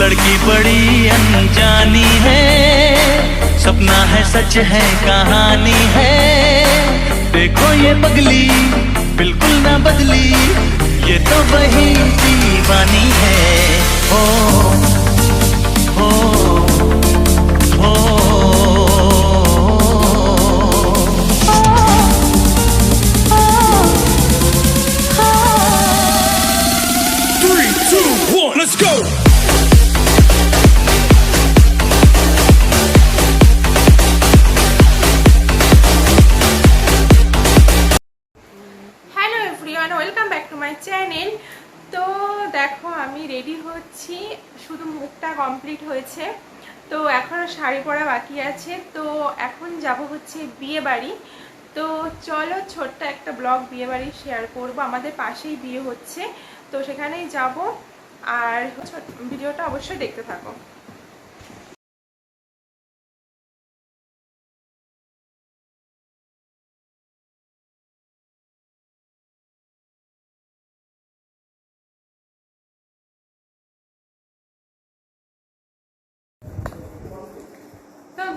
लड़की बड़ी अनजानी है। सपना है सच है कहानी है। देखो ये पगली হচ্ছি শুধু মুখটা কমপ্লিট হয়েছে। তো এখনও শাড়ি পরা বাকি আছে। তো এখন যাব হচ্ছে বিয়ে বাড়ি তো চলো ছোট্ট একটা ব্লগ বিয়ে বাড়ি শেয়ার করব। আমাদের পাশেই বিয়ে হচ্ছে। তো সেখানেই যাব। আর ভিডিওটা অবশ্যই দেখতে থাকো।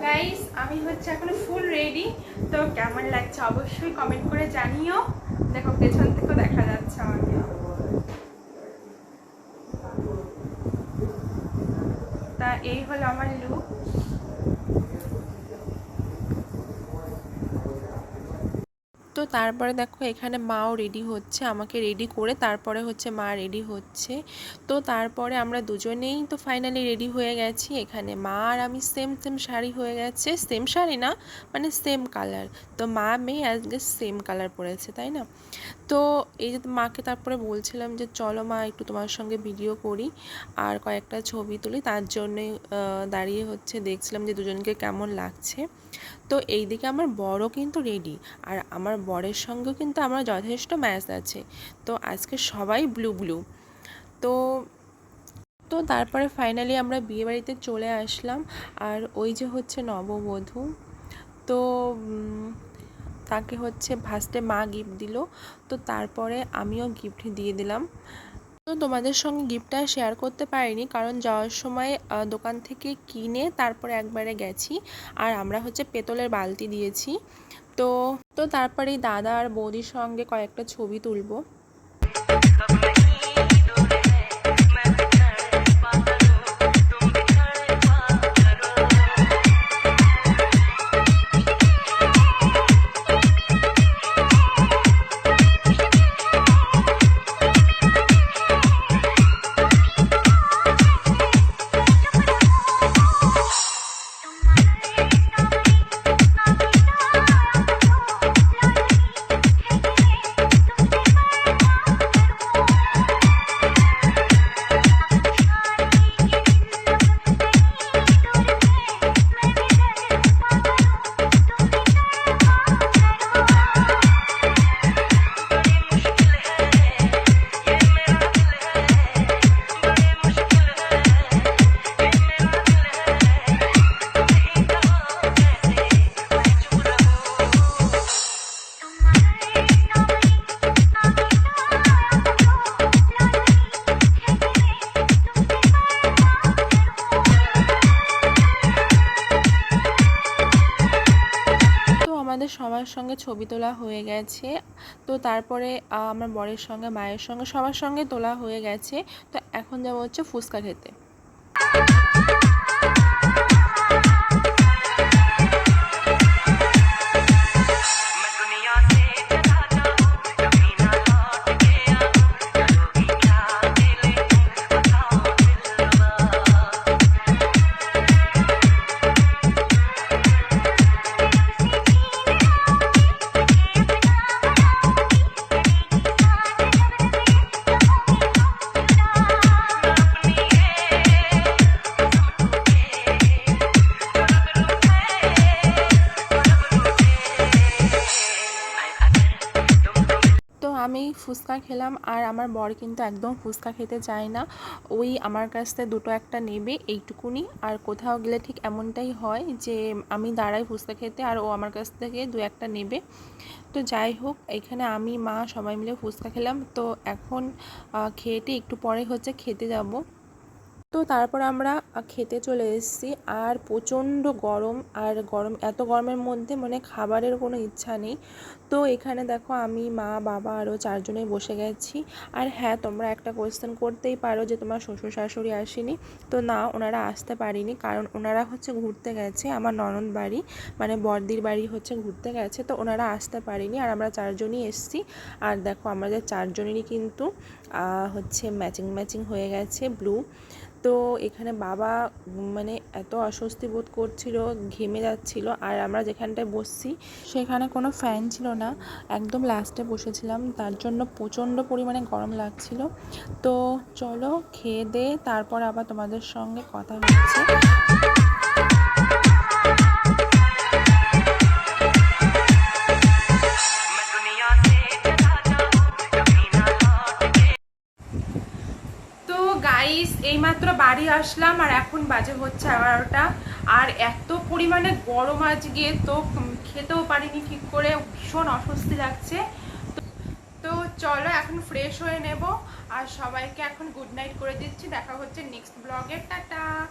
গাইস আমি হচ্ছে এখন ফুল রেডি তো কেমন লাগছে অবশ্যই কমেন্ট করে জানিও। দেখো, পেছন থেকেও দেখা যাচ্ছে আমাকে। তা এই হলো আমার লুক তো তারপরে দেখো এখানে মাও রেডি হচ্ছে, আমাকে রেডি করে তারপরে হচ্ছে মা রেডি হচ্ছে। তো তারপরে আমরা দুজনেই তো ফাইনালি রেডি হয়ে গেছি। এখানে মা আর আমি সেম সেম শাড়ি হয়ে গেছে। সেম শাড়ি না মানে সেম কালার তো মা, মেয়ে আজকে সেম কালার পরেছে, তাই না? তো এই যে মাকে তারপরে বলছিলাম যে, চলো মা, একটু তোমার সঙ্গে ভিডিও করি আর কয়েকটা ছবি তুলি। তার জন্যই দাঁড়িয়ে হচ্ছে, দেখছিলাম যে দুজনকে কেমন লাগছে। তো এই দিকে আমার বড় কিন্তু রেডি আর আমার বরের সঙ্গেও কিন্তু আমার যথেষ্ট ম্যাচ আছে। তো আজকে সবাই ব্লু ব্লু তো তো তারপরে ফাইনালি আমরা বিয়েবাড়িতে চলে আসলাম আর ওই যে হচ্ছে নববধূ, তো তাকে হচ্ছে ফার্স্টে মা গিফট দিল। তো তারপরে আমিও গিফট দিয়ে দিলাম। তো তোমাদের সঙ্গে গিফটটা শেয়ার করতে পারিনি কারণ যাওয়ার সময় দোকান থেকে কিনে তারপরে একবারে গেছি। আর আমরা হচ্ছে পেতলের বালতি দিয়েছি। তো তো তারপরেই দাদা আর বৌদির সঙ্গে কয়েকটা ছবি তুলবো। আমাদের সবার সঙ্গে ছবি তোলা হয়ে গেছে। তো তারপরে আমার বরের সঙ্গে, মায়ের সঙ্গে সবার সঙ্গে তোলা হয়ে গেছে। তো এখন যাব হচ্ছে ফুচকা খেতে। আমি ফুচকা খেলাম আর আমার বর কিন্তু একদম ফুচকা খেতে চায় না। ওই আমার কাছ থেকে দুটো একটা নেবে এইটুকুনি। আর কোথাও গেলে ঠিক এমনটাই হয় যে আমি দাঁড়াই ফুচকা খেতে আর ও আমার কাছ থেকে দু একটা নেবে। তো যাই হোক, এখানে আমি, মা সবাই মিলে ফুচকা খেলাম। তো এখন খেয়েটি খেয়েটে একটু পরে হচ্ছে খেতে যাব। তো তারপর আমরা খেতে চলে এসেছি। আর প্রচণ্ড গরম, আর গরম, এত গরমের মধ্যে মানে খাবারের কোনো ইচ্ছা নেই। তো এখানে দেখো আমি, মা, বাবা আরও চারজনে বসে গেছি। আর হ্যাঁ তোমরা একটা কোয়েশ্চেন করতেই পারো যে তোমার শ্বশুর শাশুড়ি আসেনি। তো না, ওনারা আসতে পারিনি। কারণ ওনারা হচ্ছে ঘুরতে গেছে, আমার ননদ বাড়ি মানে বর্দির বাড়ি হচ্ছে ঘুরতে গেছে। তো ওনারা আসতে পারিনি আর আমরা চারজনই এসছি। আর দেখো আমাদের চারজনেরই কিন্তু হচ্ছে ম্যাচিং ম্যাচিং হয়ে গেছে ব্লু তো এখানে বাবা মানে এত অস্বস্তি বোধ করছিল, ঘেমে যাচ্ছিল। আর আমরা যেখানটায় বসছি, সেখানে কোনো ফ্যান ছিল না। একদম লাস্টে বসেছিলাম। তার জন্য প্রচণ্ড পরিমাণে গরম লাগছিল। তো চলো, খেয়ে দে, তারপর আবার তোমাদের সঙ্গে কথা হচ্ছে। গাইস এইমাত্র বাড়ি আসলাম আর এখন বাজে হচ্ছে এগারোটা। আর এত পরিমাণে গরম আজকে, তো খেতেও পারিনি ঠিক করে, ভীষণ অস্বস্তি লাগছে। তো- চলো এখন ফ্রেশ হয়ে নেব। আর সবাইকে এখন গুড নাইট করে দিচ্ছি। দেখা হচ্ছে নেক্সট ব্লগের টাটা!